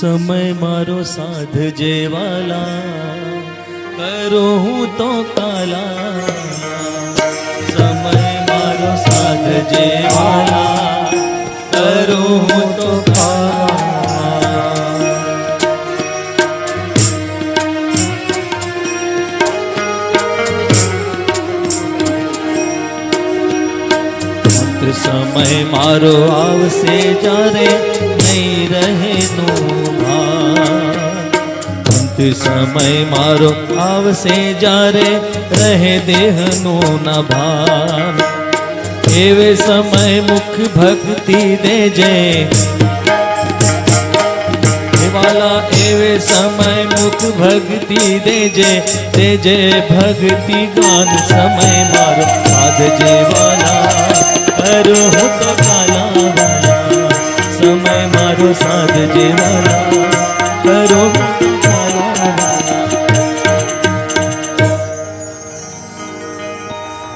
સમય મારો સાધ જેવાલા કરો હું તો કાલા સમય મારો સાધ જેવાલા કરો હું તો અંત સમય મારો આવશે જ્યારે નહીં રહે નો ભાર અંત સમય મારો આવશે જ્યારે રહે દેહનો ન ભાર એવે સમય મુખ ભક્તિ દેજે વાલા એવે સમય મુખ ભક્તિ દેજે દેજે ભક્તિ ગાન સમય મારો સાધજે વાલા કરું હું તો કાલા સમય મારું સાથ જેવા કરો